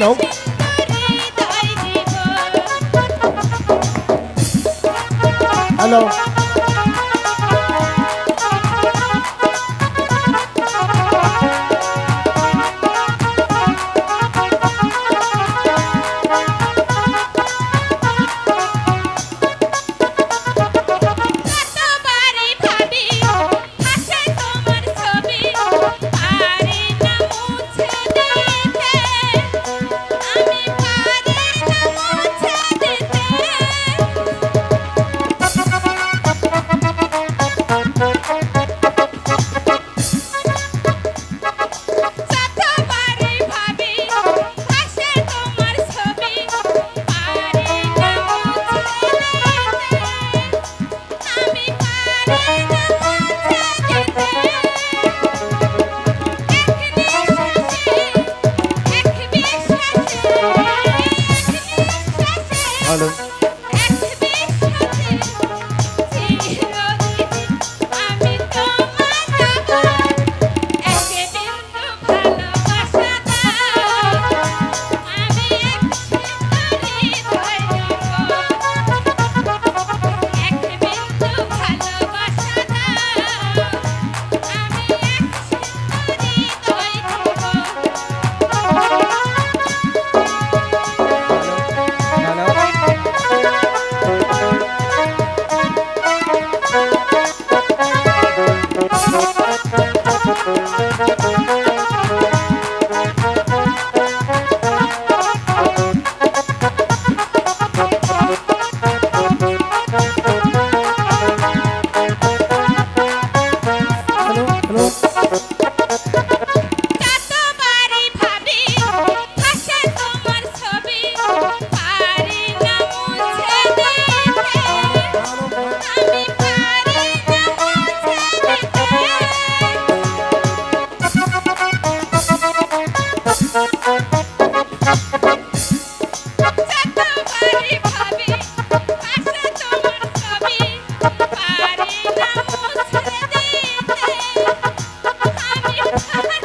Now. Hello Alın. Ha ha ha!